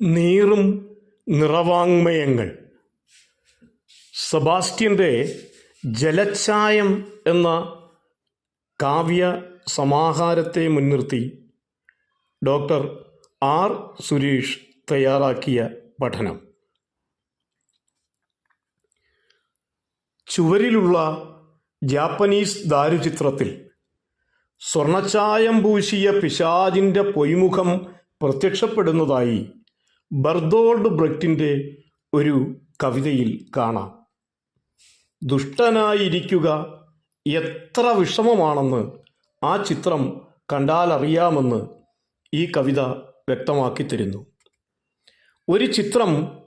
നീറും നിറവാങ്മയങ്ങൾ. സെബാസ്റ്റ്യന്റെ ജലച്ചായം എന്ന കാവ്യ സമാഹാരത്തെ മുൻനിർത്തി ഡോക്ടർ ആർ സുരേഷ് തയ്യാറാക്കിയ പഠനം. ചുവരിലുള്ള ജാപ്പനീസ് ദാരുചിത്രത്തിൽ സ്വർണച്ചായം പൂശിയ പിശാജിന്റെ പൊയ്മുഖം പ്രത്യക്ഷപ്പെടുന്നതായി ബർദോൾഡ് ബ്രക്റ്റിന്റെ ഒരു കവിതയിൽ കാണാം. ദുഷ്ടനായിരിക്കുക എത്ര വിഷമമാണെന്ന് ആ ചിത്രം കണ്ടാലറിയാമെന്ന് ഈ കവിത വ്യക്തമാക്കി തരുന്നു ഒരു ചിത്രം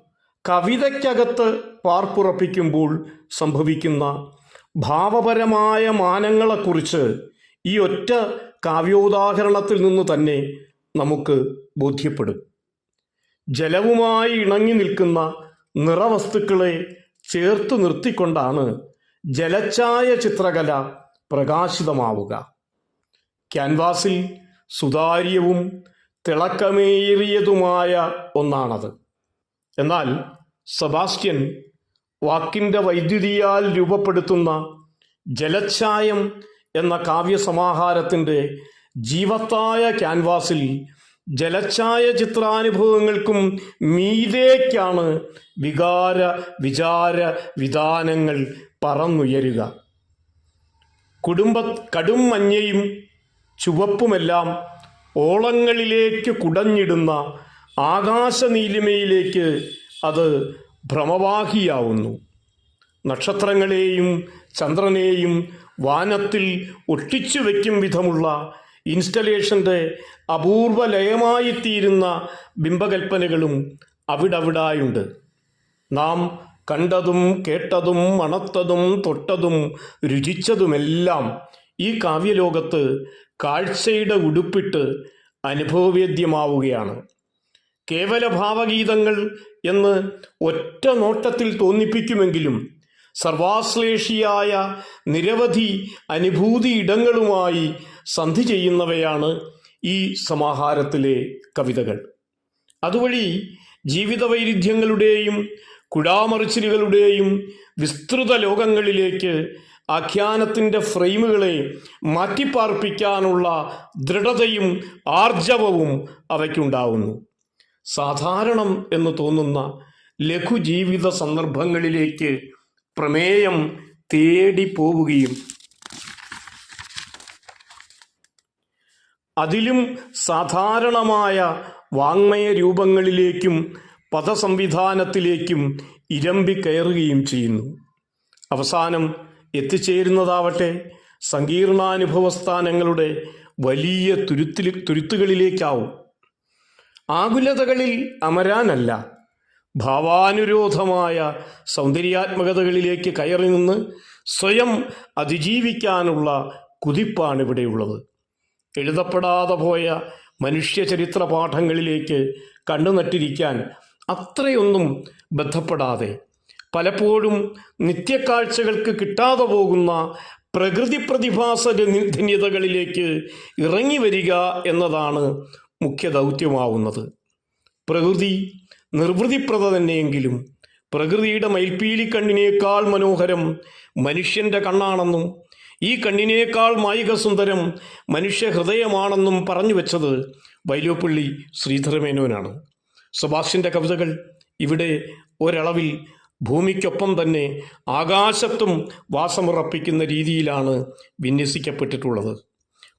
കവിതയ്ക്കകത്ത് പാർപ്പുറപ്പിക്കുമ്പോൾ സംഭവിക്കുന്ന ഭാവപരമായ മാനങ്ങളെക്കുറിച്ച് ഈ ഒറ്റ കാവ്യോദാഹരണത്തിൽ നിന്ന് തന്നെ നമുക്ക് ബോധ്യപ്പെടും. ജലവുമായി ഇണങ്ങി നിൽക്കുന്ന നിറവസ്തുക്കളെ ചേർത്തു നിർത്തിക്കൊണ്ടാണ് ജലച്ചായ ചിത്രകല പ്രകാശിതമാവുക. ക്യാൻവാസിൽ സുതാര്യവും തിളക്കമേറിയതുമായ ഒന്നാണത്. എന്നാൽ സെബാസ്റ്റ്യൻ വാക്കിന്റെ വൈദ്യുതിയാൽ രൂപപ്പെടുത്തുന്ന ജലച്ചായം എന്ന കാവ്യസമാഹാരത്തിന്റെ ജീവത്തായ ക്യാൻവാസിൽ ജലച്ചായ ചിത്രാനുഭവങ്ങൾക്കും മീതേക്കാണ് വികാര വിചാര വിധാനങ്ങൾ പറന്നുയരുക. കുടുംബ കടും മഞ്ഞയും ചുവപ്പുമെല്ലാം ഓളങ്ങളിലേക്ക് കുടഞ്ഞിടുന്ന ആകാശനീലിമയിലേക്ക് അത് ഭ്രമവാഹിയാവുന്നു. നക്ഷത്രങ്ങളെയും ചന്ദ്രനെയും വാനത്തിൽ ഒട്ടിച്ചു വയ്ക്കും വിധമുള്ള ഇൻസ്റ്റലേഷന്റെ അപൂർവ ലയമായിത്തീരുന്ന ബിംബകൽപ്പനകളും അവിടവിടായുണ്ട്. നാം കണ്ടതും കേട്ടതും മണത്തതും തൊട്ടതും രുചിച്ചതുമെല്ലാം ഈ കാവ്യലോകത്ത് കാഴ്ചയുടെ ഉടുപ്പിട്ട് അനുഭവവേദ്യമാവുകയാണ്. കേവല ഭാവഗീതങ്ങൾ എന്ന് ഒറ്റ നോട്ടത്തിൽ തോന്നിപ്പിക്കുമെങ്കിലും സർവാശ്ലേഷിയായ നിരവധി അനുഭൂതി ഇടങ്ങളുമായി സന്ധി ചെയ്യുന്നവയാണ് ഈ സമാഹാരത്തിലെ കവിതകൾ. അതുവഴി ജീവിത വൈരുദ്ധ്യങ്ങളുടെയും കുടാമറിച്ചിലുകളുടെയും വിസ്തൃത ലോകങ്ങളിലേക്ക് ആഖ്യാനത്തിന്റെ ഫ്രെയിമുകളെ മാറ്റിപ്പാർപ്പിക്കാനുള്ള ദൃഢതയും ആർജവവും അവയ്ക്കുണ്ടാവുന്നു. സാധാരണം എന്ന് തോന്നുന്ന ലഘുജീവിത സന്ദർഭങ്ങളിലേക്ക് പ്രമേയം തേടി പോവുകയും അതിലും സാധാരണമായ വാങ്മയ രൂപങ്ങളിലേക്കും പദസംവിധാനത്തിലേക്കും ഇരമ്പിക്കയറുകയും ചെയ്യുന്നു. അവസാനം എത്തിച്ചേരുന്നതാവട്ടെ സങ്കീർണാനുഭവസ്ഥാനങ്ങളുടെ വലിയ തുരുത്തിൽ തുരുത്തുകളിലേക്കാവും. ആകുലതകളിൽ അമരാനല്ല. ഭാവാനുരോധമായ സൗന്ദര്യാത്മകതകളിലേക്ക് കയറി നിന്ന് സ്വയം അതിജീവിക്കാനുള്ള കുതിപ്പാണ് ഇവിടെയുള്ളത്. എഴുതപ്പെടാതെ പോയ മനുഷ്യ ചരിത്ര പാഠങ്ങളിലേക്ക് കണ്ടുനട്ടിരിക്കാൻ അത്രയൊന്നും ബന്ധപ്പെടാതെ പലപ്പോഴും നിത്യക്കാഴ്ചകൾക്ക് കിട്ടാതെ പോകുന്ന പ്രകൃതി പ്രതിഭാസ ധന്യതകളിലേക്ക് ഇറങ്ങി വരിക എന്നതാണ് മുഖ്യ ദൗത്യമാവുന്നത്. പ്രകൃതി നിർവൃതിപ്രത തന്നെയെങ്കിലും പ്രകൃതിയുടെ മയിൽപ്പീലി കണ്ണിനേക്കാൾ മനോഹരം മനുഷ്യന്റെ കണ്ണാണെന്നും ഈ കണ്ണിനേക്കാൾ മായിക സുന്ദരം മനുഷ്യ ഹൃദയമാണെന്നും പറഞ്ഞു വെച്ചത് വൈലോപ്പള്ളി ശ്രീധരമേനോനാണ്. സുഭാഷിന്റെ കവിതകൾ ഇവിടെ ഒരളവിൽ ഭൂമിക്കൊപ്പം തന്നെ ആകാശത്തും വാസമുറപ്പിക്കുന്ന രീതിയിലാണ് വിന്യസിക്കപ്പെട്ടിട്ടുള്ളത്.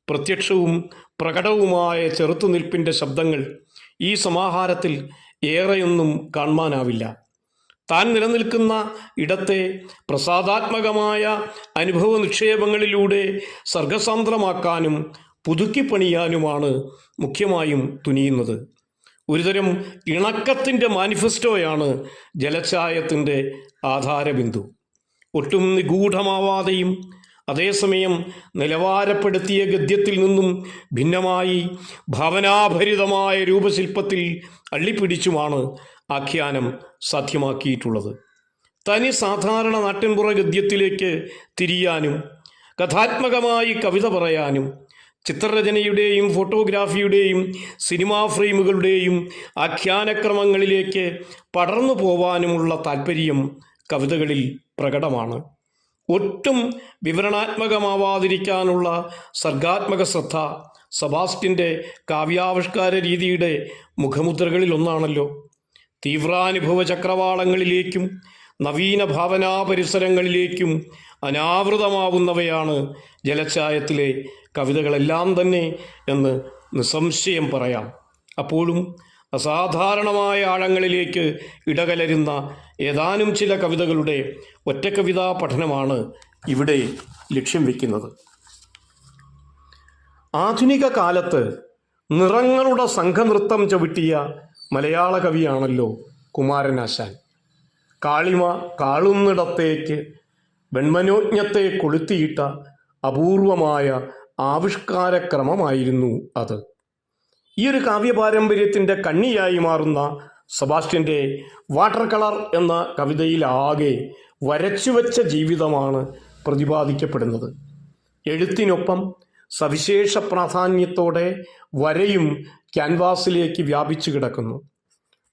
പ്രത്യക്ഷവും പ്രകടവുമായ ചെറുത്തുനിൽപ്പിന്റെ ശബ്ദങ്ങൾ ഈ സമാഹാരത്തിൽ ഏറെയൊന്നും കാണുവാനാവില്ല. താൻ നിലനിൽക്കുന്ന ഇടത്തെ പ്രസാദാത്മകമായ അനുഭവ നിക്ഷേപങ്ങളിലൂടെ സർഗസാന്ദ്രമാക്കാനും പുതുക്കിപ്പണിയാനുമാണ് മുഖ്യമായും തുനിയുന്നത്. ഒരുതരം ഇണക്കത്തിന്റെ മാനിഫെസ്റ്റോയാണ് ജലച്ചായത്തിന്റെ ആധാരബിന്ദു. ഒട്ടും നിഗൂഢമാവാതെയും അതേസമയം നിലവാരപ്പെടുത്തിയ ഗദ്യത്തിൽ നിന്നും ഭിന്നമായി ഭാവനാഭരിതമായ രൂപശില്പത്തിൽ അള്ളിപ്പിടിച്ചുമാണ് ആഖ്യാനം സാധ്യമാക്കിയിട്ടുള്ളത്. തനി സാധാരണ നാട്ടിൻപുറ ഗദ്യത്തിലേക്ക് തിരിയാനും കഥാത്മകമായി കവിത പറയാനും ചിത്രരചനയുടെയും ഫോട്ടോഗ്രാഫിയുടെയും സിനിമാ ഫ്രെയിമുകളുടെയും ആഖ്യാനക്രമങ്ങളിലേക്ക് പടർന്നു പോവാനുമുള്ള താല്പര്യം കവിതകളിൽ പ്രകടമാണ്. ഒട്ടും വിവരണാത്മകമാവാതിരിക്കാനുള്ള സർഗാത്മക ശ്രദ്ധ സബാസ്റ്റിന്റെ കാവ്യാവിഷ്കാര രീതിയുടെ മുഖമുദ്രകളിലൊന്നാണല്ലോ. തീവ്രാനുഭവ ചക്രവാളങ്ങളിലേക്കും നവീന ഭാവനാ പരിസരങ്ങളിലേക്കും അനാവൃതമാവുന്നവയാണ് ജലച്ചായത്തിലെ കവിതകളെല്ലാം തന്നെ എന്ന് നിസ്സംശയം പറയാം. അപ്പോഴും അസാധാരണമായ ആഴങ്ങളിലേക്ക് ഇടകലരുന്ന ഏതാനും ചില കവിതകളുടെ ഒറ്റക്കവിതാ പഠനമാണ് ഇവിടെ ലക്ഷ്യം വയ്ക്കുന്നത് ആധുനിക കാലത്ത് നിറങ്ങളുടെ സംഘനൃത്തം ചവിട്ടിയ മലയാള കവിയാണല്ലോ കുമാരനാശാൻ. കാളിമ കാളുന്നിടത്തേക്ക് വെൺമനോജ്ഞത്തെ കൊളുത്തിയിട്ട അപൂർവമായ ആവിഷ്കാരക്രമമായിരുന്നു അത്. ഈ ഒരു കാവ്യപാരമ്പര്യത്തിന്റെ കണ്ണിയായി മാറുന്ന സെബാസ്റ്റ്യന്റെ വാട്ടർ കളർ എന്ന കവിതയിലാകെ വരച്ചുവെച്ച ജീവിതമാണ് പ്രതിപാദിക്കപ്പെടുന്നത്. എഴുത്തിനൊപ്പം സവിശേഷ പ്രാധാന്യത്തോടെ വരയും ക്യാൻവാസിലേക്ക് വ്യാപിച്ചു കിടക്കുന്നു.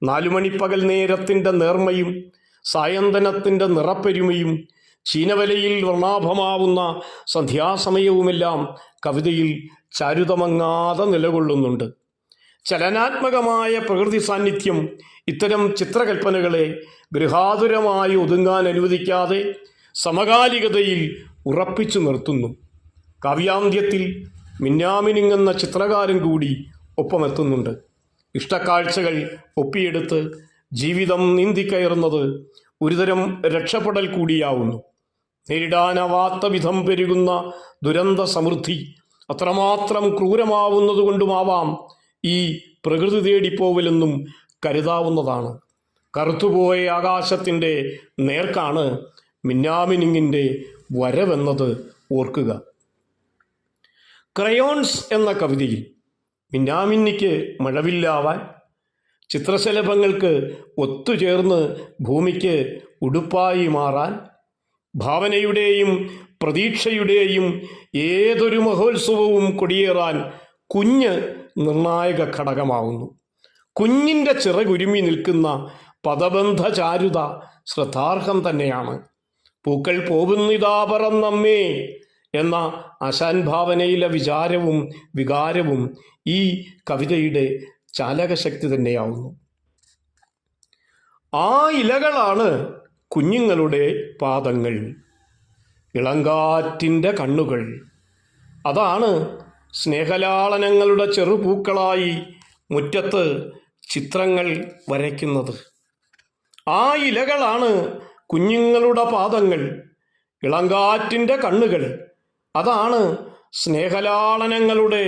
നാലുമണിപ്പകൽ നേരത്തിന്റെ നേർമ്മയും സായന്തനത്തിന്റെ നിറപ്പെരുമയും ചീനവലയിൽ വർണാഭമാവുന്ന സന്ധ്യാസമയവുമെല്ലാം കവിതയിൽ ചാരുതമങ്ങാതെ നിലകൊള്ളുന്നുണ്ട്. ചലനാത്മകമായ പ്രകൃതി സാന്നിധ്യം ഇത്തരം ചിത്രകൽപ്പനകളെ ഗൃഹാതുരമായി ഒതുങ്ങാൻ അനുവദിക്കാതെ സമകാലികതയിൽ ഉറപ്പിച്ചു നിർത്തുന്നു. കാവ്യാന്ത്യത്തിൽ മിന്നാമിനിങ്ങുന്ന ചിത്രകാരൻ കൂടി ഒപ്പമെത്തുന്നുണ്ട്. ഇഷ്ടക്കാഴ്ചകൾ ഒപ്പിയെടുത്ത് ജീവിതം നീന്തിക്കയറുന്നത് ഒരുതരം രക്ഷപ്പെടൽ കൂടിയാവുന്നു. നേരിടാനാവാത്ത വിധം പെരുകുന്ന ദുരന്ത സമൃദ്ധി അത്രമാത്രം ക്രൂരമാവുന്നതുകൊണ്ടുമാവാം ഈ പ്രകൃതി തേടിപ്പോവലെന്നും കരുതാവുന്നതാണ്. കറുത്തുപോയ ആകാശത്തിന്റെ നേർക്കാണ് മിന്നാമിനിങ്ങിന്റെ വരവെന്നത് ഓർക്കുക. ക്രയോൺസ് എന്ന കവിതയിൽ മിന്നാമിന്നിക്ക് മഴവില്ലാവാൻ ചിത്രശലഭങ്ങൾക്ക് ഒത്തുചേർന്ന് ഭൂമിക്ക് ഉടുപ്പായി മാറാൻ ഭാവനയുടെയും പ്രതീക്ഷയുടെയും ഏതൊരു മഹോത്സവവും കൊടിയേറാൻ കുഞ്ഞ് നിർണായക ഘടകമാവുന്നു. കുഞ്ഞിന്റെ ചിറകുരുമി നിൽക്കുന്ന പദബന്ധ ചാരുത ശ്രദ്ധാർഹം തന്നെയാണ്. പൂക്കൾ പോകുന്നിതാ പറന്നമ്മേ എന്ന ആശാൻ ഭാവനയിലെ വിചാരവും വികാരവും ഈ കവിതയുടെ ചാലകശക്തി തന്നെയാവുന്നു. ആ ഇലകളാണ് കുഞ്ഞുങ്ങളുടെ പാദങ്ങൾ. ഇളങ്കാറ്റിന്റെ കണ്ണുകൾ. അതാണ് സ്നേഹലാളനങ്ങളുടെ ചെറുപൂക്കളായി മുറ്റത്ത് ചിത്രങ്ങൾ വരയ്ക്കുന്നത്. ആ ഇലകളാണ് കുഞ്ഞുങ്ങളുടെ പാദങ്ങൾ ഇളങ്കാറ്റിന്റെ കണ്ണുകൾ. അതാണ് സ്നേഹലാളനങ്ങളുടെ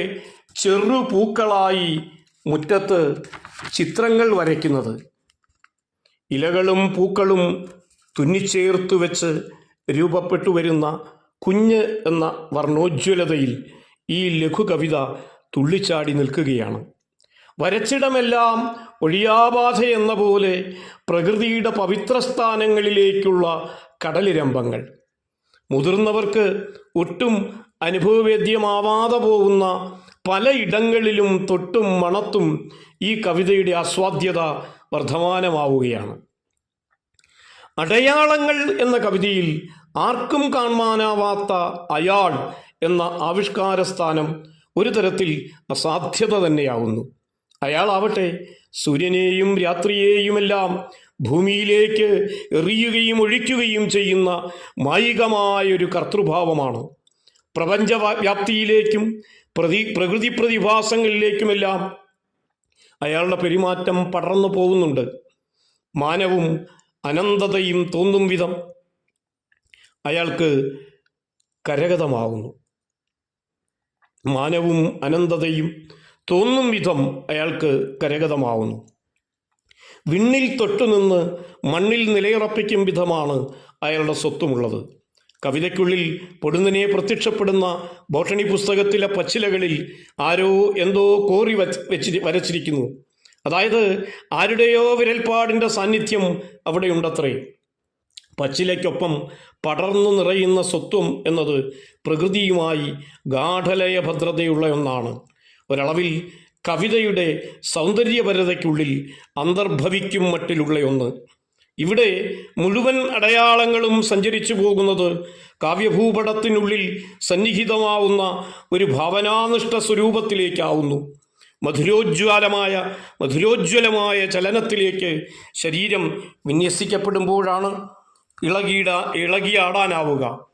ചെറുപൂക്കളായി മുറ്റത്ത് ചിത്രങ്ങൾ വരയ്ക്കുന്നത്. ഇലകളും പൂക്കളും തുന്നിച്ചേർത്തു വെച്ച് രൂപപ്പെട്ടു വരുന്ന കുഞ്ഞ് എന്ന വർണോജ്വലതയിൽ ഈ ലഘുകവിത തുള്ളിച്ചാടി നിൽക്കുകയാണ്. വരച്ചിടമെല്ലാം ഒഴിയാബാധ എന്ന പോലെ പ്രകൃതിയുടെ പവിത്രസ്ഥാനങ്ങളിലേക്കുള്ള കടലിരമ്പങ്ങൾ മുതിർന്നവർക്ക് ഒട്ടും അനുഭവവേദ്യമാവാതെ പോകുന്ന പലയിടങ്ങളിലും തൊട്ടും മണത്തും ഈ കവിതയുടെ ആസ്വാദ്യത വർധമാനമാവുകയാണ് അടയാളങ്ങൾ എന്ന കവിതയിൽ ആർക്കും കാണാനാവാത്ത അയാൾ എന്ന ആവിഷ്കാര സ്ഥാനം ഒരു തരത്തിൽ അസാധ്യത തന്നെയാവുന്നു. അയാളാവട്ടെ സൂര്യനെയും രാത്രിയെയുമെല്ലാം ഭൂമിയിലേക്ക് എറിയുകയും ഒഴിക്കുകയും ചെയ്യുന്ന മായികമായൊരു കർത്തൃഭാവമാണ്. പ്രപഞ്ച വ്യാപ്തിയിലേക്കും പ്രതി പ്രകൃതി പ്രതിഭാസങ്ങളിലേക്കുമെല്ലാം അയാളുടെ പെരുമാറ്റം പടർന്നു പോകുന്നുണ്ട്. മാനവും അനന്തതയും തോന്നും വിധം അയാൾക്ക് കരഗതമാവുന്നു. മാനവും അനന്തതയും തോന്നും വിധം അയാൾക്ക് കരഗതമാവുന്നു. വിണ്ണിൽ തൊട്ടുനിന്ന് മണ്ണിൽ നിലയുറപ്പിക്കും വിധമാണ് അയാളുടെ സ്വത്തുമുള്ളത്. കവിതയ്ക്കുള്ളിൽ പൊടുന്നനെ പ്രത്യക്ഷപ്പെടുന്ന ബോട്ടണി പുസ്തകത്തിലെ പച്ചിലകളിൽ ആരോ എന്തോ കോറി വച്ച് വരച്ചിരിക്കുന്നു. അതായത് ആരുടെയോ വിരൽപ്പാടിന്റെ സാന്നിധ്യം അവിടെയുണ്ടത്രേ. പച്ചിലയ്ക്കൊപ്പം പടർന്നു നിറയുന്ന സ്വത്വം എന്നത് പ്രകൃതിയുമായി ഗാഠലയ ഭദ്രതയുള്ള ഒന്നാണ്. ഒരളവിൽ കവിതയുടെ സൗന്ദര്യപരതയ്ക്കുള്ളിൽ അന്തർഭവിക്കും മട്ടിലുള്ള ഒന്ന്. ഇവിടെ മുഴുവൻ അടയാളങ്ങളും സഞ്ചരിച്ചു പോകുന്നത് കാവ്യഭൂപടത്തിനുള്ളിൽ സന്നിഹിതമാവുന്ന ഒരു ഭാവനാനിഷ്ഠ സ്വരൂപത്തിലേക്കാവുന്നു. മധുരോജ്വാലമായ മധുരോജ്വലമായ ചലനത്തിലേക്ക് ശരീരം വിന്യസിക്കപ്പെടുമ്പോഴാണ് ഇളകിയിട ഇളകിയാടാനാവുക.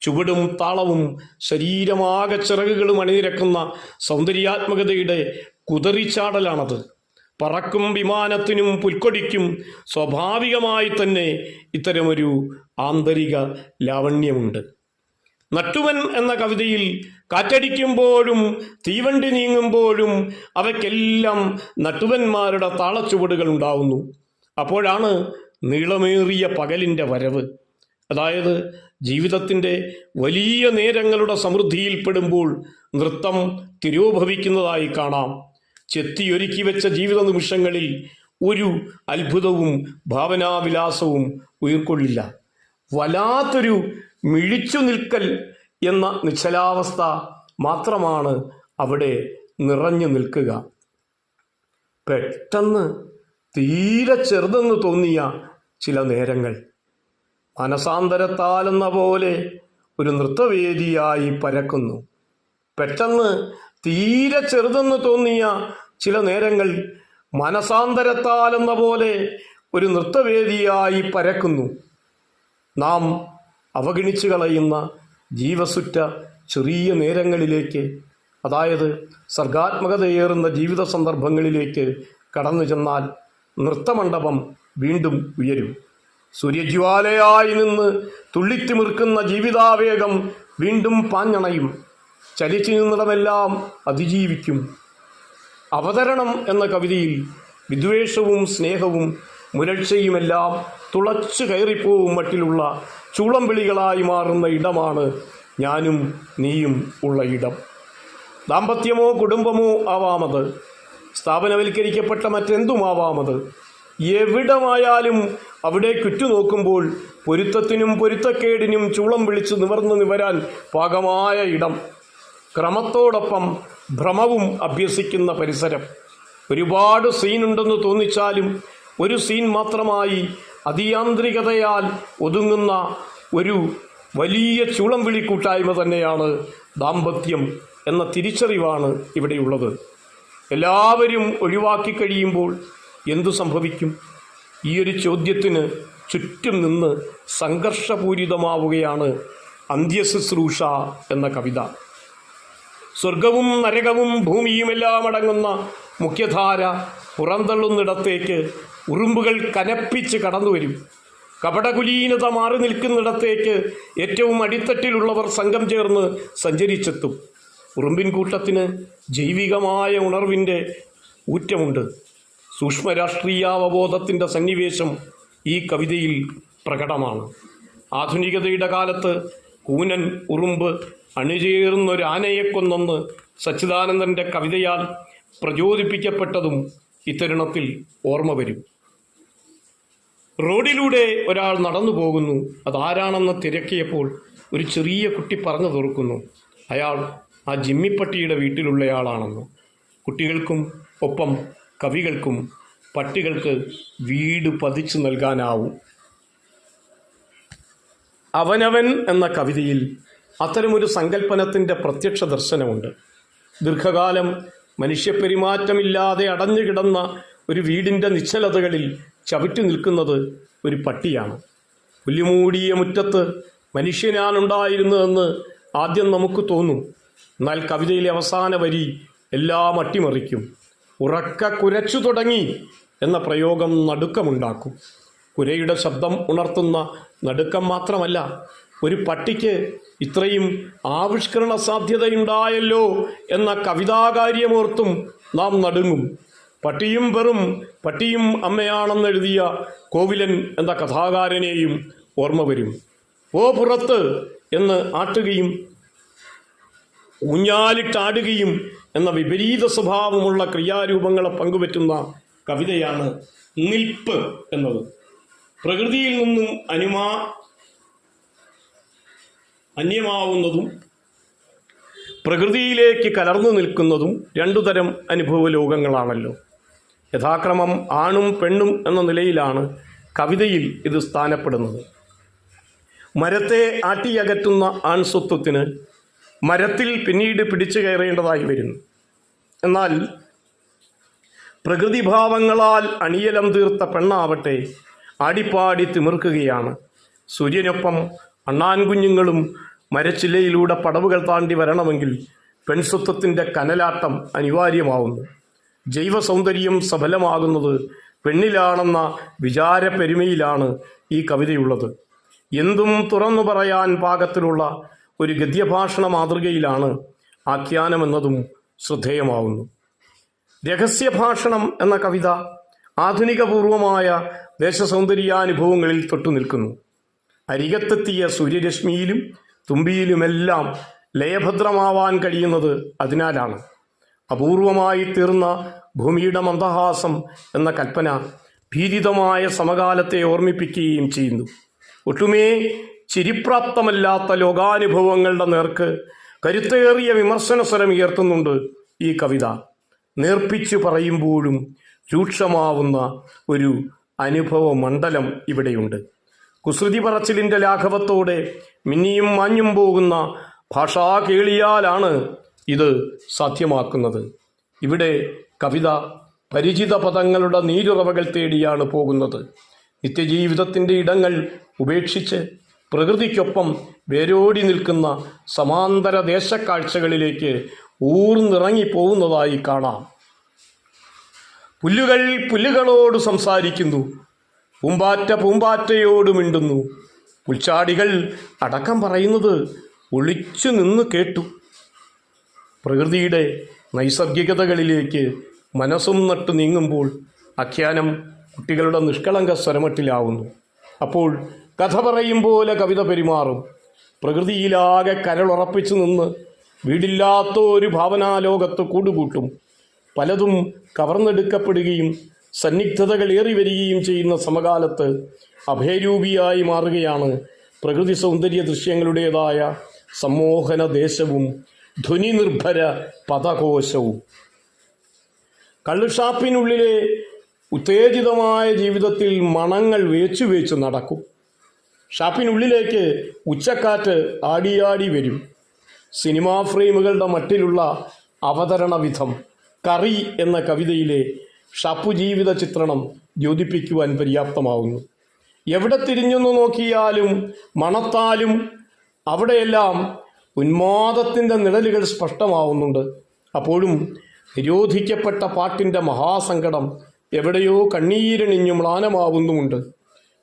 ചുവടും താളവും ശരീരമാകെ ചിറകുകളും അണിനിരക്കുന്ന സൗന്ദര്യാത്മകതയുടെ കുതറിച്ചാടലാണത്. പറക്കും വിമാനത്തിനും പുൽക്കൊടിക്കും സ്വാഭാവികമായി തന്നെ ഇത്തരമൊരു ആന്തരിക ലാവണ്യമുണ്ട്. നട്ടുവൻ എന്ന കവിതയിൽ കാറ്റടിക്കുമ്പോഴും തീവണ്ടി നീങ്ങുമ്പോഴും അവയ്ക്കെല്ലാം നട്ടുവന്മാരുടെ താളച്ചുവടുകൾ ഉണ്ടാവുന്നു. അപ്പോഴാണ് നീളമേറിയ പകലിന്റെ വരവ്. അതായത് ജീവിതത്തിന്റെ വലിയ നേരങ്ങളുടെ സമൃദ്ധിയിൽപ്പെടുമ്പോൾ നൃത്തം തിരോഭവിക്കുന്നതായി കാണാം. ചെത്തിയൊരുക്കി വെച്ച ജീവിത നിമിഷങ്ങളിൽ ഒരു അത്ഭുതവും ഭാവനാവിലാസവും ഉയർക്കൊള്ളില്ല. വല്ലാത്തൊരു മിഴിച്ചു നിൽക്കൽ എന്ന നിശ്ചലാവസ്ഥ മാത്രമാണ് അവിടെ നിറഞ്ഞു നിൽക്കുക. പെട്ടെന്ന് തീരെ ചെറുതെന്ന് തോന്നിയ ചില നേരങ്ങൾ. മനസാന്തരത്താലെന്ന പോലെ ഒരു നൃത്തവേദിയായി പരക്കുന്നു. പെട്ടെന്ന് തീരെ ചെറുതെന്ന് തോന്നിയ ചില നേരങ്ങൾ മനസാന്തരത്താലെന്ന പോലെ ഒരു നൃത്തവേദിയായി പരക്കുന്നു. നാം അവഗണിച്ചു കളയുന്ന ജീവസുറ്റ ചെറിയ നേരങ്ങളിലേക്ക് അതായത് സർഗാത്മകതയേറുന്ന ജീവിത സന്ദർഭങ്ങളിലേക്ക് കടന്നു ചെന്നാൽ നൃത്തമണ്ഡപം വീണ്ടും ഉയരും. സൂര്യജ്വാലയായി നിന്ന് തുള്ളിത്തിമിർക്കുന്ന ജീവിതാവേഗം വീണ്ടും പാഞ്ഞണയും. ചലിച്ചു നിന്നിടമെല്ലാം അതിജീവിക്കും. അവതരണം എന്ന കവിതയിൽ വിദ്വേഷവും സ്നേഹവും മുരക്ഷയുമെല്ലാം തുളച്ചു കയറിപ്പോവും മട്ടിലുള്ള ചൂളംവിളികളായി മാറുന്ന ഇടമാണ് ഞാനും നീയും ഉള്ള ഇടം. ദാമ്പത്യമോ കുടുംബമോ ആവാമത്. സ്ഥാപനവൽക്കരിക്കപ്പെട്ട മറ്റെന്തുമാവാമത്? എവിടമായാലും അവിടെ കുറ്റുനോക്കുമ്പോൾ പൊരുത്തത്തിനും പൊരുത്തക്കേടിനും ചൂളം വിളിച്ച് നിവർന്നു നിവരാൻ പാകമായ ഇടം. ക്രമത്തോടൊപ്പം ഭ്രമവും അഭ്യസിക്കുന്ന പരിസരം. ഒരുപാട് സീനുണ്ടെന്ന് തോന്നിച്ചാലും ഒരു സീൻ മാത്രമായി അതിയാന്ത്രികതയാൽ ഒതുങ്ങുന്ന ഒരു വലിയ ചൂളം വിളിക്കൂട്ടായ്മ തന്നെയാണ് ദാമ്പത്യം എന്ന തിരിച്ചറിവാണ് ഇവിടെയുള്ളത്. എല്ലാവരും ഒഴിവാക്കി കഴിയുമ്പോൾ എന്തു സംഭവിക്കും? ഈ ഒരു ചോദ്യത്തിന് ചുറ്റും നിന്ന് സംഘർഷപൂരിതമാവുകയാണ് അന്ത്യശുശ്രൂഷ എന്ന കവിത. സ്വർഗവും നരകവും ഭൂമിയുമെല്ലാം അടങ്ങുന്ന മുഖ്യധാര പുറന്തള്ളുന്നിടത്തേക്ക് ഉറുമ്പുകൾ കനപ്പിച്ച് കടന്നു വരും കപടകുലീനത മാറി നിൽക്കുന്നിടത്തേക്ക് ഏറ്റവും അടിത്തട്ടിലുള്ളവർ സംഘം ചേർന്ന് സഞ്ചരിച്ചെത്തും. ഉറുമ്പിൻ കൂട്ടത്തിന് ജൈവികമായ ഉണർവിന്റെ ഊറ്റമുണ്ട്. സൂക്ഷ്മ രാഷ്ട്രീയാവബോധത്തിന്റെ സന്നിവേശം ഈ കവിതയിൽ പ്രകടമാണ്. ആധുനികതയുടെ കാലത്ത് കൂനൻ ഉറുമ്പ് അണിചേർന്നൊരാനയെ കൊന്നെന്ന് സച്ചിദാനന്ദന്റെ കവിതയാൽ പ്രചോദിപ്പിക്കപ്പെട്ടതും ഇത്തരുണത്തിൽ ഓർമ്മ വരും. റോഡിലൂടെ ഒരാൾ നടന്നു പോകുന്നു. അതാരാണെന്ന് തിരക്കിയപ്പോൾ ഒരു ചെറിയ കുട്ടി പറഞ്ഞു തുറക്കുന്നു അയാൾ ആ ജിമ്മിപ്പട്ടിയുടെ വീട്ടിലുള്ളയാളാണെന്ന്. കുട്ടികൾക്കും ഒപ്പം കവികൾക്കും പട്ടികൾക്ക് വീട് പതിച്ചു നൽകാനാവും. അവനവൻ എന്ന കവിതയിൽ അത്തരമൊരു സങ്കല്പനത്തിന്റെ പ്രത്യക്ഷ ദർശനമുണ്ട്. ദീർഘകാലം മനുഷ്യപ്പെരുമാറ്റമില്ലാതെ അടഞ്ഞു കിടന്ന ഒരു വീടിന്റെ നിശ്ചലതകളിൽ ചവിട്ടി നിൽക്കുന്നത് ഒരു പട്ടിയാണ്. പുല്ലുമൂടിയ മുറ്റത്ത് മനുഷ്യനാണുണ്ടായിരുന്നതെന്ന് ആദ്യം നമുക്ക് തോന്നും. എന്നാൽ കവിതയിലെ അവസാന വരി എല്ലാം അട്ടിമറിക്കും. ഉറക്ക കുരച്ചു തുടങ്ങി എന്ന പ്രയോഗം നടുക്കമുണ്ടാക്കും. കുരയുടെ ശബ്ദം ഉണർത്തുന്ന നടുക്കം മാത്രമല്ല ഒരു പട്ടിക്ക് ഇത്രയും ആവിഷ്കരണ സാധ്യതയുണ്ടായല്ലോ എന്ന കവിതാകാര്യമോർത്തും നാം നടുങ്ങും. പട്ടിയും വെറും പട്ടിയും അമ്മയാണെന്നെഴുതിയ കോവിലൻ എന്ന കഥാകാരനെയും ഓർമ്മ വരും. ഓ പുറത്ത് എന്ന് ആട്ടുകയും ഊഞ്ഞാലിട്ടാടുകയും എന്ന വിപരീത സ്വഭാവമുള്ള ക്രിയാരൂപങ്ങളെ പങ്കുപറ്റുന്ന കവിതയാണ് നിൽപ്പ് എന്നത്. പ്രകൃതിയിൽ നിന്നും അനുമാ അന്യമാവുന്നതും പ്രകൃതിയിലേക്ക് കലർന്നു നിൽക്കുന്നതും രണ്ടു തരം അനുഭവ ലോകങ്ങളാണല്ലോ യഥാക്രമം ആണും പെണ്ണും എന്ന നിലയിലാണ് കവിതയിൽ ഇത് സ്ഥാനപ്പെടുന്നത്. മരത്തെ ആട്ടിയകറ്റുന്ന ആൺസ്വത്വത്തിന് മരത്തിൽ പിന്നീട് പിടിച്ചു കയറേണ്ടതായി വരുന്നു. എന്നാൽ പ്രകൃതിഭാവങ്ങളാൽ അണിയലം തീർത്ത പെണ്ണാവട്ടെ ആടിപ്പാടി തിമിർക്കുകയാണ്. സൂര്യനൊപ്പം അണ്ണാൻകുഞ്ഞുങ്ങളും മരച്ചില്ലയിലൂടെ പടവുകൾ താണ്ടി വരണമെങ്കിൽ പെൺസ്വത്വത്തിന്റെ കനലാട്ടം അനിവാര്യമാവുന്നു. ജൈവ സൗന്ദര്യം സഫലമാകുന്നത് പെണ്ണിലാണെന്ന വിചാരപ്പെരുമയിലാണ് ഈ കവിതയുള്ളത്. എന്തും തുറന്നു പറയാൻ പാകത്തിലുള്ള ഒരു ഗദ്യഭാഷണ മാതൃകയിലാണ് ആഖ്യാനം എന്നതും ശ്രദ്ധേയമാവുന്നു. രഹസ്യഭാഷണം എന്ന കവിത ആധുനികപൂർവമായ ദേശസൗന്ദര്യാനുഭവങ്ങളിൽ തൊട്ടു നിൽക്കുന്നു അരികത്തെത്തിയ സൂര്യരശ്മിയിലും തുമ്പിയിലുമെല്ലാം ലയഭദ്രമാവാൻ കഴിയുന്നത് അതിനാലാണ്. അപൂർവമായി തീർന്ന ഭൂമിയുടെ മന്ദഹാസം എന്ന കൽപ്പന ഭീതിതമായ സമകാലത്തെ ഓർമ്മിപ്പിക്കുകയും ചെയ്യുന്നു. ഒട്ടുമേ ചിരിപ്രാപ്തമല്ലാത്ത ലോകാനുഭവങ്ങളുടെ നേർക്ക് കരുത്തേറിയ വിമർശന സ്വരം ഉയർത്തുന്നുണ്ട് ഈ കവിത. നേർപ്പിച്ചു പറയുമ്പോഴും രൂക്ഷമാവുന്ന ഒരു അനുഭവ മണ്ഡലം ഇവിടെയുണ്ട്. കുസൃതി പറച്ചിലിന്റെ ലാഘവത്തോടെ മിന്നിയും മാഞ്ഞും പോകുന്ന ഭാഷാ കേളിയാലാണ് ഇത് സാധ്യമാക്കുന്നത്. ഇവിടെ കവിത പരിചിത പദങ്ങളുടെ നീരുറവകൾ തേടിയാണ് പോകുന്നത്. നിത്യജീവിതത്തിന്റെ ഇടങ്ങൾ ഉപേക്ഷിച്ച് പ്രകൃതിക്കൊപ്പം വേരോടി നിൽക്കുന്ന സമാന്തര ദേശക്കാഴ്ചകളിലേക്ക് ഊർന്നിറങ്ങി പോകുന്നതായി കാണാം. പുല്ലുകൾ പുല്ലുകളോട് സംസാരിക്കുന്നു. പൂമ്പാറ്റ പൂമ്പാറ്റയോട് മിണ്ടുന്നു. പുൽച്ചാടികൾ അടക്കം പറയുന്നത് ഒളിച്ചു നിന്ന് കേട്ടു. പ്രകൃതിയുടെ നൈസർഗികതകളിലേക്ക് മനസ്സും നട്ടു നീങ്ങുമ്പോൾ ആഖ്യാനം കുട്ടികളുടെ നിഷ്കളങ്ക സ്വരമട്ടിലാവുന്നു. അപ്പോൾ കഥ പറയും പോലെ കവിത പെരുമാറും. പ്രകൃതിയിലാകെ കരളുറപ്പിച്ചു നിന്ന് വീടില്ലാത്ത ഒരു ഭാവനാലോകത്ത് കൂടുകൂട്ടും. പലതും കവർന്നെടുക്കപ്പെടുകയും സന്നിഗ്ധതകൾ ഏറി വരികയും ചെയ്യുന്ന സമകാലത്ത് അഭയരൂപിയായി മാറുകയാണ് പ്രകൃതി സൗന്ദര്യ ദൃശ്യങ്ങളുടേതായ സമ്മോഹന ദേശവും ധ്വനി നിർഭര പദകോശവും. കള്ളുഷാപ്പിനുള്ളിലെ ഉത്തേജിതമായ ജീവിതത്തിൽ മണങ്ങൾ വേച്ചു വേച്ചു നടക്കും. ഷാപ്പിനുള്ളിലേക്ക് ഉച്ചക്കാറ്റ് ആടിയാടി വരും. സിനിമാ ഫ്രെയിമുകളുടെ മട്ടിലുള്ള അവതരണ വിധം കറി എന്ന കവിതയിലെ ഷാപ്പു ജീവിത ചിത്രണം ദ്യോതിപ്പിക്കുവാൻ പര്യാപ്തമാകുന്നു എവിടെ തിരിഞ്ഞു നോക്കിയാലും മണത്താലും അവിടെയെല്ലാം ഉന്മാദത്തിന്റെ നിഴലുകൾ സ്പഷ്ടമാവുന്നുണ്ട്. അപ്പോഴും നിരോധിക്കപ്പെട്ട പാട്ടിന്റെ മഹാസങ്കടം എവിടെയോ കണ്ണീരണിഞ്ഞു മ്ലാനമാവുന്നുമുണ്ട്.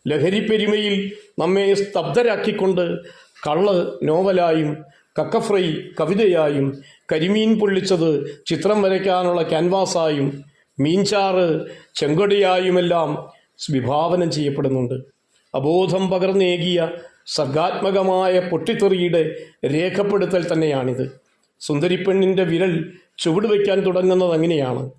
ലഹരിപ്പെരുമയിൽ നമ്മെ സ്തബ്ധരാക്കിക്കൊണ്ട് കള്ള് നോവലായും കക്കഫ്രൈ കവിതയായും കരിമീൻ പൊള്ളിച്ചത് ചിത്രം വരയ്ക്കാനുള്ള ക്യാൻവാസായും മീൻചാറ് ചെങ്കൊടിയായുമെല്ലാം വിഭാവനം ചെയ്യപ്പെടുന്നുണ്ട്. അബോധം പകർന്നേകിയ സർഗാത്മകമായ പൊട്ടിത്തെറിയുടെ രേഖപ്പെടുത്തൽ തന്നെയാണിത്. സുന്ദരിപ്പെണ്ണിന്റെ വിരൽ ചുവട് വയ്ക്കാൻ തുടങ്ങുന്നത് അങ്ങനെയാണ്.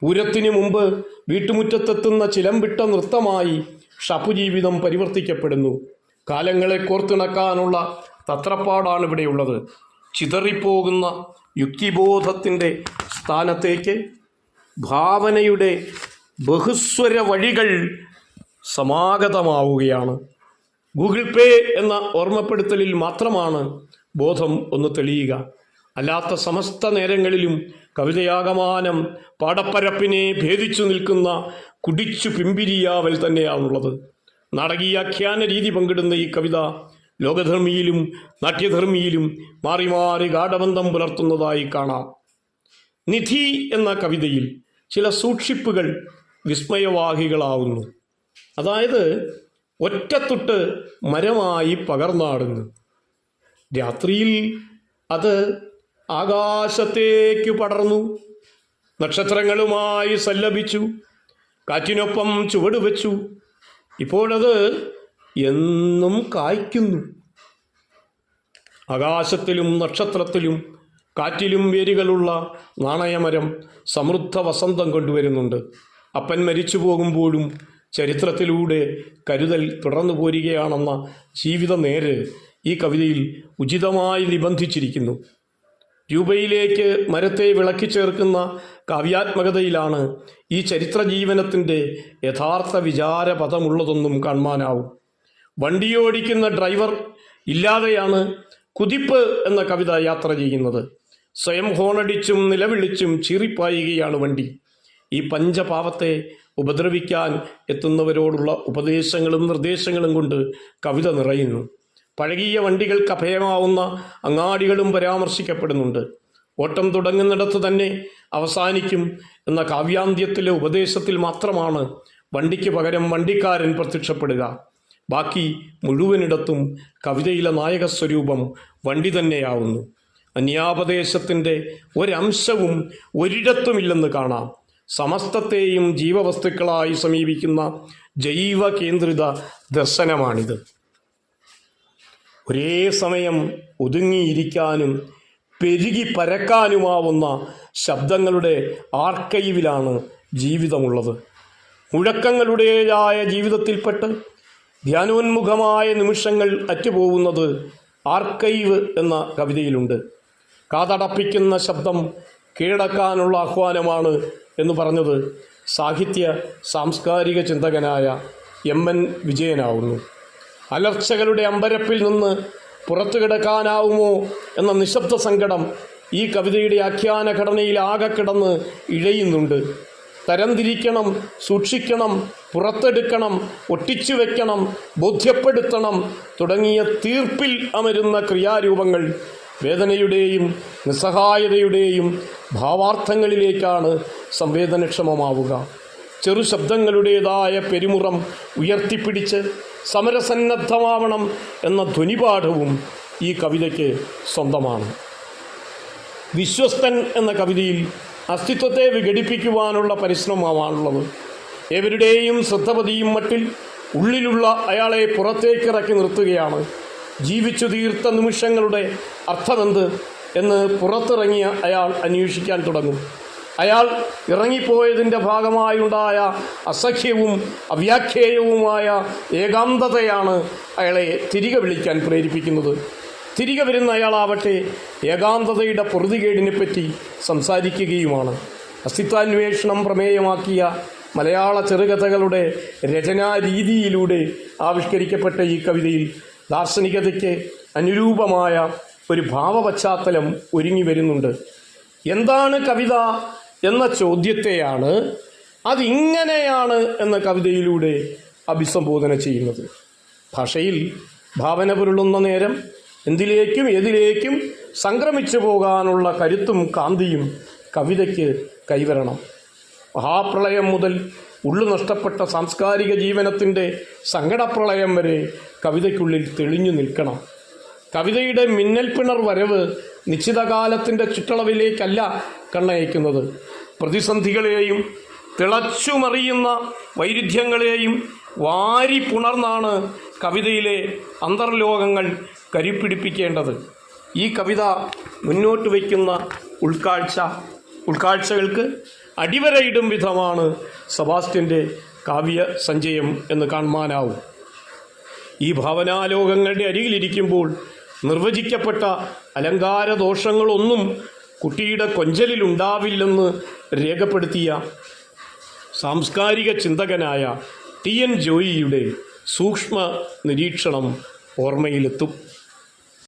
പൂരത്തിനു മുമ്പ് വീട്ടുമുറ്റത്തെത്തുന്ന ചിലമ്പിട്ട നൃത്തമായി ഷപ്പുജീവിതം പരിവർത്തിക്കപ്പെടുന്നു. കാലങ്ങളെ കോർത്തിണക്കാനുള്ള തത്രപ്പാടാണ് ഇവിടെയുള്ളത്. ചിതറിപ്പോകുന്ന യുക്തിബോധത്തിന്റെ സ്ഥാനത്തേക്ക് ഭാവനയുടെ ബഹുസ്വര വഴികൾ സമാഗതമാവുകയാണ്. ഗൂഗിൾ പേ എന്ന ഓർമ്മപ്പെടുത്തലിൽ മാത്രമാണ് ബോധം ഒന്ന് തെളിയുക. അല്ലാത്ത സമസ്ത നേരങ്ങളിലും കവിതയാകമാനം പാടപ്പരപ്പിനെ ഭേദിച്ചു നിൽക്കുന്ന കുടിച്ചു പിമ്പിരിയാവൽ തന്നെയാണുള്ളത്. നാടകീയാഖ്യാന രീതി പങ്കിടുന്ന ഈ കവിത ലോകധർമ്മിയിലും നാട്യധർമ്മിയിലും മാറി മാറി ഗാഠബന്ധം പുലർത്തുന്നതായി കാണാം. നിധി എന്ന കവിതയിൽ ചില സൂക്ഷിപ്പുകൾ വിസ്മയവാഹികളാവുന്നു. അതായത് ഒറ്റത്തൊട്ട് മരമായി പകർന്നാടുന്നു. രാത്രിയിൽ അത് ആകാശത്തേക്ക് പടർന്നു. നക്ഷത്രങ്ങളുമായി സല്ലപിച്ചു. കാറ്റിനൊപ്പം ചുവട് വെച്ചു. ഇപ്പോഴത് എന്നും കായ്ക്കുന്നു. ആകാശത്തിലും നക്ഷത്രത്തിലും കാറ്റിലും വേരുകളുള്ള നാണയമരം സമൃദ്ധ വസന്തം കൊണ്ടുവരുന്നുണ്ട്. അപ്പൻ മരിച്ചു പോകുമ്പോഴും ചരിത്രത്തിലൂടെ കരുതൽ തുടർന്നു പോരുകയാണെന്ന ജീവിത നേര് ഈ കവിതയിൽ ഉചിതമായി നിബന്ധിച്ചിരിക്കുന്നു. രൂപയിലേക്ക് മരത്തെ വിളക്കി ചേർക്കുന്ന കാവ്യാത്മകതയിലാണ് ഈ ചരിത്ര ജീവനത്തിന്റെ യഥാർത്ഥ വിചാരപഥമുള്ളതൊന്നും കാണാനാവും വണ്ടിയോടിക്കുന്ന ഡ്രൈവർ ഇല്ലാതെയാണ് കുതിപ്പ് എന്ന കവിത യാത്ര ചെയ്യുന്നത്. സ്വയം ഹോണടിച്ചും നിലവിളിച്ചും ചീറിപ്പായുകയാണ് വണ്ടി. ഈ പഞ്ചപാവത്തെ ഉപദ്രവിക്കാൻ എത്തുന്നവരോടുള്ള ഉപദേശങ്ങളും നിർദ്ദേശങ്ങളും കൊണ്ട് കവിത നിറയുന്നു. പഴകിയ വണ്ടികൾക്ക് അഭയമാവുന്ന അങ്ങാടികളും പരാമർശിക്കപ്പെടുന്നുണ്ട്. ഓട്ടം തുടങ്ങുന്നിടത്ത് തന്നെ അവസാനിക്കും എന്ന കാവ്യാന്ത്യത്തിലെ ഉപദേശത്തിൽ മാത്രമാണ് വണ്ടിക്ക് പകരം വണ്ടിക്കാരൻ പ്രത്യക്ഷപ്പെടുക. ബാക്കി മുഴുവനിടത്തും കവിതയിലെ നായക സ്വരൂപം വണ്ടി തന്നെയാവുന്നു. അന്യാപദേശത്തിന്റെ ഒരംശവും ഒരിടത്തുമില്ലെന്ന് കാണാം. സമസ്തത്തെയും ജീവവസ്തുക്കളായി സമീപിക്കുന്ന ജൈവ കേന്ദ്രിത ദർശനമാണിത്. ഒരേ സമയം ഒതുങ്ങിയിരിക്കാനും പെരുകി പരക്കാനുമാവുന്ന ശബ്ദങ്ങളുടെ ആർക്കൈവിലാണ് ജീവിതമുള്ളത്. മുഴക്കങ്ങളുടേതായ ജീവിതത്തിൽപ്പെട്ട് ധ്യാനോന്മുഖമായ നിമിഷങ്ങൾ അറ്റുപോകുന്നത് ആർക്കൈവ് എന്ന കവിതയിലുണ്ട്. കാതടപ്പിക്കുന്ന ശബ്ദം കീഴടക്കാനുള്ള ആഹ്വാനമാണ് എന്ന് പറഞ്ഞത് സാഹിത്യ സാംസ്കാരിക ചിന്തകനായ എം എൻ വിജയനാവുന്നു. അലർച്ചകളുടെ അമ്പരപ്പിൽ നിന്ന് പുറത്തു കിടക്കാനാവുമോ എന്ന നിശബ്ദ സങ്കടം ഈ കവിതയുടെ ആഖ്യാന ഘടനയിൽ ആകെ കിടന്ന് ഇഴയുന്നുണ്ട്. തരംതിരിക്കണം സൂക്ഷിക്കണം പുറത്തെടുക്കണം ഒട്ടിച്ചു വെക്കണം ബോധ്യപ്പെടുത്തണം തുടങ്ങിയ തീർപ്പിൽ അമരുന്ന ക്രിയാരൂപങ്ങൾ വേദനയുടെയും നിസ്സഹായതയുടെയും ഭാവാർത്ഥങ്ങളിലേക്കാണ് സംവേദനക്ഷമമാവുക. ചെറു ശബ്ദങ്ങളുടേതായ പെരുമുറം ഉയർത്തിപ്പിടിച്ച് സമരസന്നദ്ധമാവണം എന്ന ധ്വനിപാഠവും ഈ കവിതയ്ക്ക് സ്വന്തമാണ്. വിശ്വസ്തൻ എന്ന കവിതയിൽ അസ്തിത്വത്തെ വിഘടിപ്പിക്കുവാനുള്ള പരിശ്രമമാണുള്ളത്. എവരുടെയും ശ്രദ്ധപതിയും മട്ടിൽ ഉള്ളിലുള്ള അയാളെ പുറത്തേക്കിറക്കി നിർത്തുകയാണ്. ജീവിച്ചു തീർത്ത നിമിഷങ്ങളുടെ അർത്ഥമെന്ത് എന്ന് പുറത്തിറങ്ങിയ അയാൾ അന്വേഷിക്കാൻ തുടങ്ങും. അയാൾ ഇറങ്ങിപ്പോയതിന്റെ ഭാഗമായുണ്ടായ അസഖ്യവും അവ്യാഖ്യേയവുമായ ഏകാന്തതയാണ് അയാളെ തിരികെ വിളിക്കാൻ പ്രേരിപ്പിക്കുന്നത്. തിരികെ വരുന്ന അയാളാവട്ടെ ഏകാന്തതയുടെ പൊറുതികേടിനെപ്പറ്റി സംസാരിക്കുകയുമാണ്. അസ്തിത്വാന്വേഷണം പ്രമേയമാക്കിയ മലയാള ചെറുകഥകളുടെ രചനാരീതിയിലൂടെ ആവിഷ്കരിക്കപ്പെട്ട ഈ കവിതയിൽ ദാർശനികതയ്ക്ക് അനുരൂപമായ ഒരു ഭാവപശ്ചാത്തലം ഒരുങ്ങി വരുന്നുണ്ട്. എന്താണ് കവിത എന്ന ചോദ്യത്തെയാണ് അതിങ്ങനെയാണ് എന്ന കവിതയിലൂടെ അഭിസംബോധന ചെയ്യുന്നത്. ഭാഷയിൽ ഭാവന പുരുളുന്ന നേരം എന്തിലേക്കും ഏതിലേക്കും സംക്രമിച്ചു പോകാനുള്ള കരുത്തും കാന്തിയും കവിതയ്ക്ക് കൈവരണം. മഹാപ്രളയം മുതൽ ഉള്ളു നഷ്ടപ്പെട്ട സാംസ്കാരിക ജീവനത്തിന്റെ സങ്കടപ്രളയം വരെ കവിതയ്ക്കുള്ളിൽ തെളിഞ്ഞു നിൽക്കണം. കവിതയുടെ മിന്നൽ പിണർ വരവ് നിശ്ചിതകാലത്തിന്റെ ചുറ്റളവിലേക്കല്ല കണ്ണയക്കുന്നത്. പ്രതിസന്ധികളെയും തിളച്ചുമറിയുന്ന വൈരുദ്ധ്യങ്ങളെയും വാരി പുണർന്നാണ് കവിതയിലെ അന്തർലോകങ്ങൾ കരിപ്പിടിപ്പിക്കേണ്ടത് ഈ കവിത മുന്നോട്ട് വയ്ക്കുന്ന ഉൾക്കാഴ്ച ഉൾക്കാഴ്ചകൾക്ക് അടിവരയിടും വിധമാണ് സബാസ്റ്റ്യന്റെ കാവ്യ സഞ്ചയം എന്ന് കാണുവാനാവും. ഈ ഭാവനാലോകങ്ങളുടെ അരികിലിരിക്കുമ്പോൾ നിർവചിക്കപ്പെട്ട അലങ്കാര ദോഷങ്ങളൊന്നും കുട്ടിയുടെ കൊഞ്ചലിലുണ്ടാവില്ലെന്ന് രേഖപ്പെടുത്തിയ സാംസ്കാരിക ചിന്തകനായ ടി എൻ ജോയിയുടെ സൂക്ഷ്മ നിരീക്ഷണം ഓർമ്മയിലെത്തും.